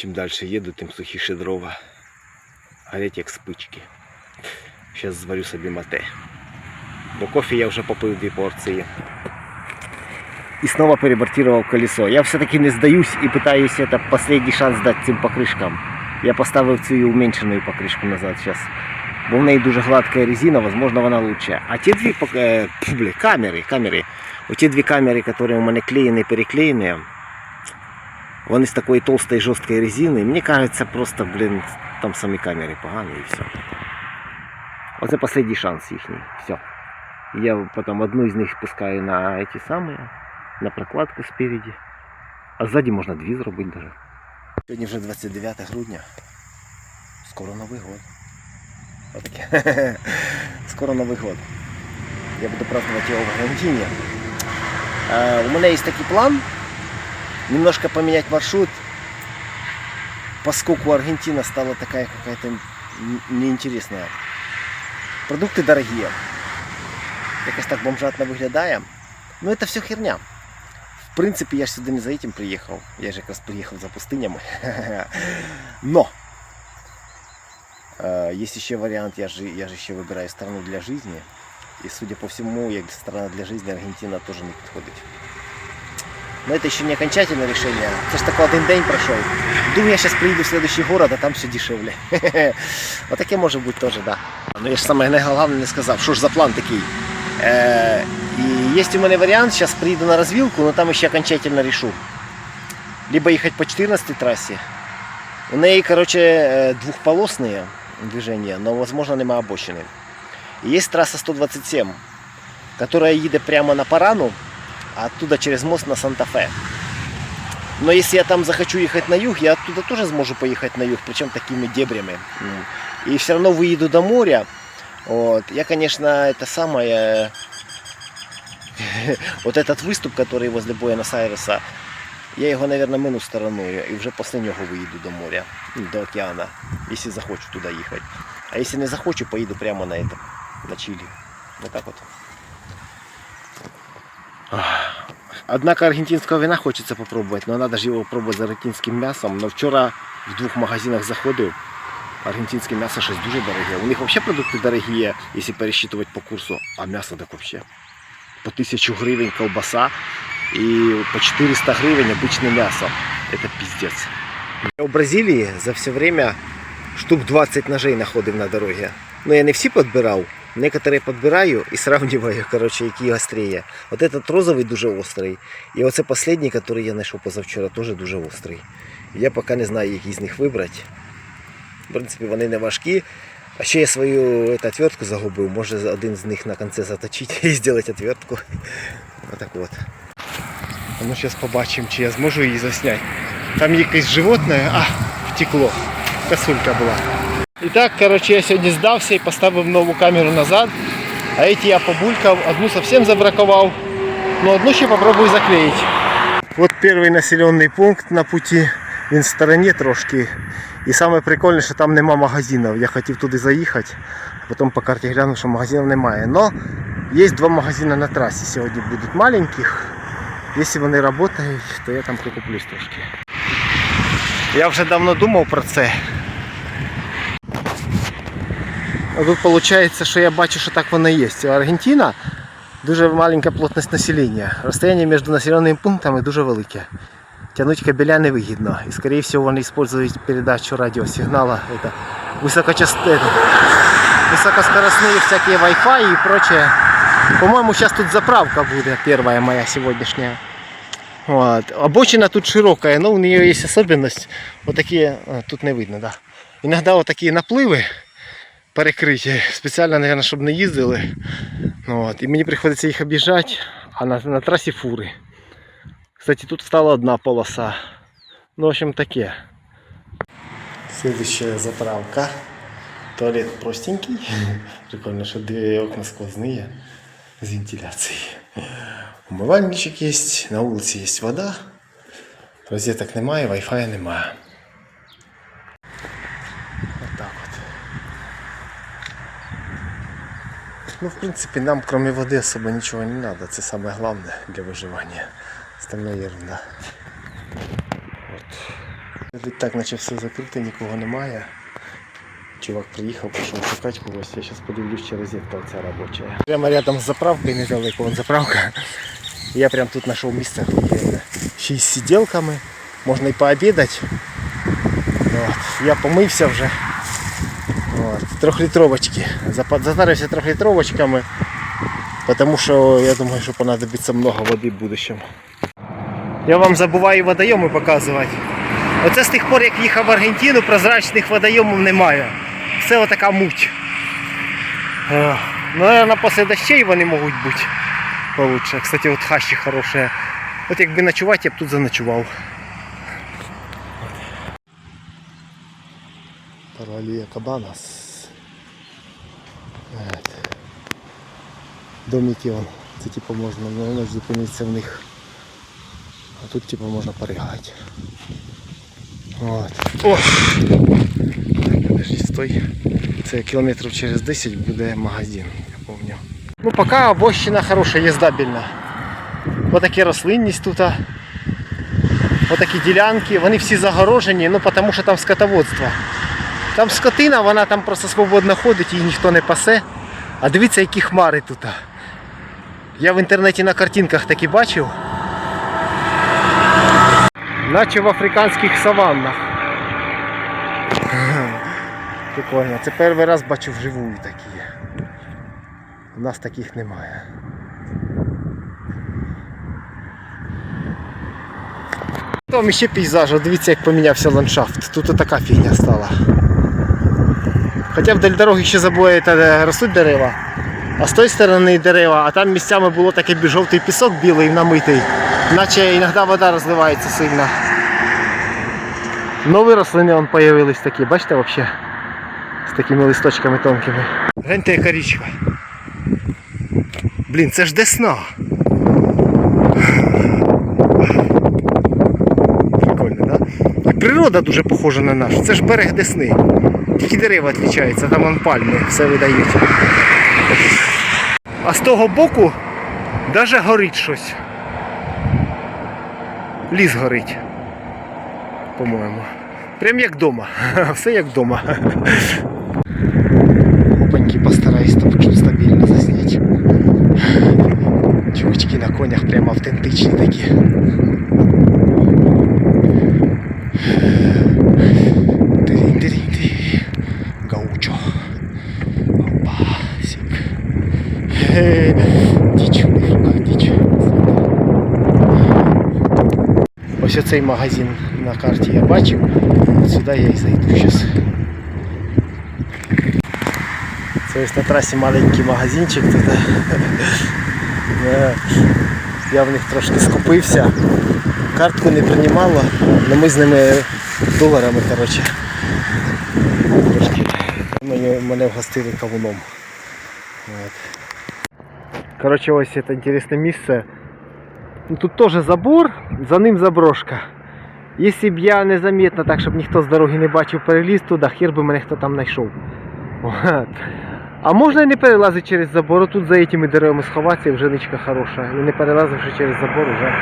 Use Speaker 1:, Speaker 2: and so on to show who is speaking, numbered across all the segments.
Speaker 1: чим далі їду, тим сухіше дрова. Горять як спички. Зараз зварю собі мате. До кофе я вже попив дві порції. И снова перебортировал колесо. Я все-таки не сдаюсь и пытаюсь это последний шанс дать цим покришкам. Я поставив цю і уменьшену покришку назад зараз. Бо в неї дуже гладка резина, возможно, вона лучше. А ті дві пок- е, пф, блі, камери, камери, оті дві камери, які у мене клеєні, переклеєні, вони з такої толстої жорсткої резини. Мені кажеться, просто, блін, там самі камери погані і все. Оце останній шанс їхній. Все. Я потім одну з них пускаю на эти самые, на прокладку спереді. А ззаді можна дві зробити даже. Сьогодні вже 29 грудня. Скоро Новий год. Отаке. Скоро Новий год. Я буду праздновать его в Аргентине. Э, У меня есть такой план. Немножко поменять маршрут. Поскольку Аргентина стала такая какая-то н- неинтересная. Продукты дорогие. Якось так бомжатно виглядає. Ну это все херня. В принципе, я ж сюди не за этим приїхав. Я ж якраз приїхав за пустинями. Но э, есть еще вариант, я же, я же еще выбираю страну для жизни. И судя по всему, як страна для жизни Аргентина тоже не підходить. Но это еще не окончательное решение. Це ж такой один день прошел. Думаю, я сейчас приеду в следующий город, а там все дешевле. Вот таке може бути теж, да. Ну я ж саме найголовніше не сказав, що ж за план такий. Е, і є у мене варіант, зараз приїду на розвілку, але там ще окончательно решу. Либо їхати по 14 трассе. У неї, короче, е, двухполосные движения, но, возможно, нема обочини. І є траса 127, которая їде прямо на Парану, а оттуда через мост на Санта-Фе. Но если я там захочу ехать на юг, я оттуда тоже сможу поехать на юг, причем такими дебрями. М. И все равно выеду до моря. Вот. Я, конечно, это самое... вот этот выступ, который возле Буэнос-Айреса, я его, наверное, мину стороною и уже после него выеду до моря, ну, до океана, если захочу туда ехать. А если не захочу, поеду прямо на это, на Чили. Вот так вот. Однако аргентинского вина хочется попробовать, но надо же его пробовать с аргентинским мясом. Но вчера в двух магазинах заходив, аргентинское мясо щось дуже дороге. У них вообще продукты дорогие, если пересчитывать по курсу, а мясо так вообще. По 1000 гривен колбаса и по 400 гривен обычное мясо. Это пиздец. Я в Бразилии за все время штук 20 ножей находив на дороге. Но я не всі підбирав. Некоторые подбираю і сравниваю, короче, які острее. Вот этот розовий дуже острий. І оце последній, який я знайшов позавчора, теж дуже острий. Я поки не знаю, який з них вибрати. В принципі, вони не важкі. А ще я свою эту, отвертку загубив. Може один з них на кінці заточити і зробити отвертку. Отак от. А ну зараз побачимо, чи я зможу її засняти. Там якесь животне, а, втекло. Косулька була. І так, короче, я сьогодні здався і поставив нову камеру назад. А эти я побулькав, одну совсем забраковал. Но одну ще попробую заклеїти. Вот перший населений пункт на пути. Він в стороні трошки. І саме прикольне, що там нема магазинів. Я хотів туди заїхати, а потім по карті глянув, що магазинів немає. Но є два магазини на трасі. Сьогодні будуть маленьких. Якщо вони працюють, то я там прикуплюсь трошки. Я вже давно думав про це. А тут виходить, що я бачу, що так воно і є. Аргентина дуже маленька плотність населення. Розстояння між населеними пунктами дуже велике. Тянуть кабеля невигідно. І, скорее всего, вони використовують передачу радіосигнала. Это высокочастотные, высокоскоростные всякие Wi-Fi и прочее. По-моему, сейчас тут заправка будет, первая моя сегодняшняя. Вот. Обочина тут широкая, но у нее есть особенность. Вот такие, а, тут не видно, да. Иногда вот такие наплывы перекриті. Спеціально, наверное, щоб не їздили. Ну, от. І мені приходиться їх об'їжджати, а на, на трасі фури. Кстати, тут стала одна полоса. Ну, в общем, таке. Следующая заправка. Туалет простенький. Прикольно, что две окна сквозные с вентиляцией. Умывальничек есть, на улице есть вода. Розеток немає, Wi-Fi немає. Вот так вот. Ну, в принципе, нам кроме воды особо ничего не надо. Это самое главное для выживания. Остальное ерунда. Вот. Виглядить так, наче все закрите, нікого немає. Чувак приїхав, пішов шукати когось. Я зараз подивлюсь, чи розетка оця робоча. Прямо рядом з заправкою недалеко, вон заправка. Я прям тут знайшов місце охуєнне. Ще й з сиделками, можна і пообідати. От. Я помився вже. Трьохлітровочки. Затарився трьохлітровочками, тому що я думаю, що понадобиться много води в будущем. Я вам забуваю водойоми показувати. Оце з тих пор, як їхав в Аргентину, прозрачних водойомів немає. Все отака муть. Е, Ну, наверное, після дощей вони можуть бути получше. Кстати, от хащі хороші. От якби ночувати, я б тут заночував. Паралія Кабанас. Домики вон. Це типу можна ну, зупинитися в них. А тут типу можна поригати. От. О! Подожди, стой. Це кілометрів через 10 буде магазин, я пам'ятаю. Ну поки обощина хороша, їздабельна. Отакі рослинність тут. Отакі ділянки, вони всі загорожені, ну тому що там скотоводство. Там скотина, вона там просто свободно ходить, її ніхто не пасе. А дивіться, які хмари тут. Я в інтернеті на картинках такі бачив. Наче в африканських саваннах. Прикольно. Це перший раз бачу вживу такі. У нас таких немає. Там ще пейзаж, дивіться як помінявся ландшафт. Тут така фігня стала. Хоча вдаль дороги ще забує та ростуть дерева. А з тої сторони дерева, а там місцями було таке жовтий пісок білий намитий, наче іноді вода розливається сильно. Нові рослини вон появились такі, бачите взагалі? З такими листочками тонкими. Гляньте, яка річка. Блін, це ж десна. Прикольно, так? Да? І природа дуже похожа на нашу. Це ж берег Десни. Тільки дерева відрізняються, там вон пальми все видають. А з того боку навіть горить щось. Ліс горить. По-моєму. Прям як вдома. Все як вдома. Опаньки постараюсь там стабільно засняти. Чувачки на конях прямо автентичні такі. Хе, Діч, у них в. Ось оцей магазин на карті я бачив. Сюди я і зайду зараз. Це ось на трасі маленький магазинчик тут. Я в них трошки скупився. Картку не приймало, але ми з ними доларами коротше. Трошки мене, вгостили кавуном. Коротше, ось це інтересне місце. Ну, тут теж забор, за ним заброшка. Якщо б я незаметно, так щоб ніхто з дороги не бачив, переліз туди, хер би мене хто там знайшов. От. А можна і не перелазити через забор, тут за цими деревами сховатися і вже ничка хороша. І не перелазивши через забор вже.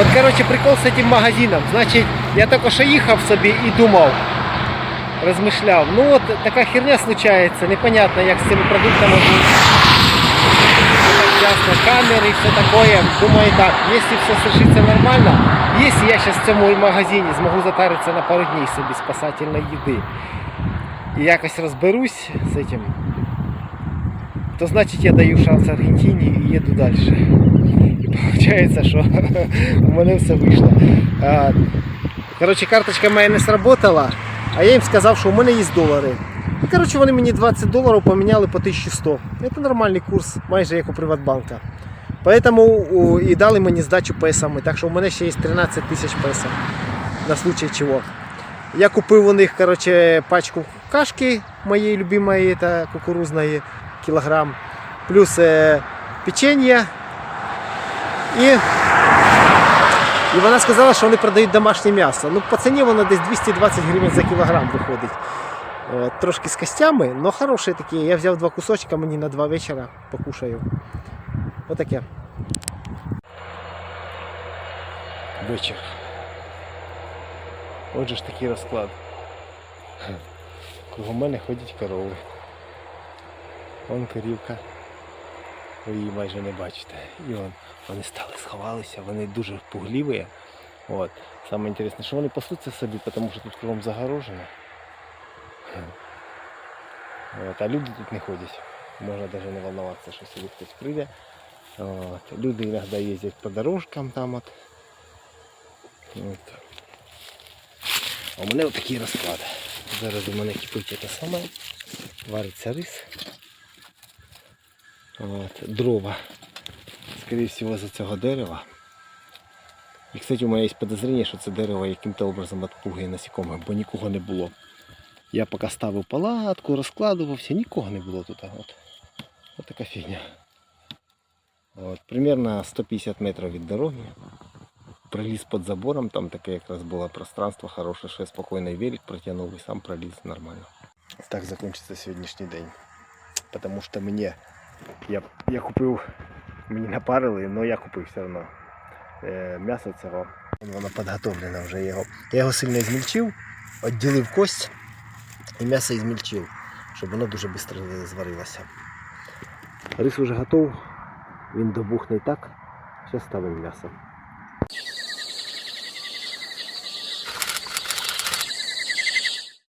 Speaker 1: От коротше прикол з цим магазином. Значить, я тільки що їхав собі і думав, розмишляв. Ну от така херня случається, непонятно як з цими продуктами Ясно, камеры и все такое. Думаю так, если все сложится нормально, если я сейчас в цьому магазині змогу затаритися на пару днів собі спасательної їди і якось розберусь з этим, то значить я даю шанс Аргентині і їду далі. І виходить, що у мене все вийшло. Коротше, карточка моя не сработала, а я їм сказав, що у мене є долари. І коротше, вони мені 20 доларів поміняли по 1100. Це нормальний курс, майже як у Приватбанка. Поэтому і дали мені здачу песами. Так що у мене ще є 13 тисяч песо. На случай чого. Я купив у них коротше, пачку кашки моєї любимої та кукурузної кілограм. Плюс е, печенье. І, і вона сказала, що вони продають домашнє м'ясо. Ну, по ціні воно десь 220 гривень за кілограм виходить. Е, Трошки з костями, але хороші такі. Я взяв два кусочка, мені на два вечора покушаю. Отаке. Вечір. Отже ж такий розклад. Кругом мене ходять корови. Вон корівка. Ви її майже не бачите. І вон, вони стали, сховалися, вони дуже пугливі. От. Саме інтересне, що вони пасуться собі, тому що тут кругом загорожено. От. А люди тут не ходять. Можна навіть не волноватися, що сюди хтось прийде. От. Люди іноді їздять по дорожкам там от. От. А у мене отакий розклад. Зараз у мене кипить те саме. Вариться рис. От. Дрова. Скоріше всього за цього дерева. І, кстати, у мене є підозріння, що це дерево яким-то образом відпугує насікомих, бо нікого не було. Я поки ставив палатку, розкладувався, нікого не було тут. От, от така фігня. От, примерно 150 метрів від дороги. Проліз під забором, там таке якраз було пространство хороше, що я спокійно велик протягнув і сам проліз нормально. Так закінчиться сьогоднішній день. Тому що мені, я, я купив, мені напарили, але я купив все одно е, м'ясо цього. Воно підготовлене вже його. Я його сильно змільчив, відділив кость і м'ясо ізмільчив, щоб воно дуже швидко зварилося. Рис вже готов, він добухне так. Зараз ставимо м'ясо.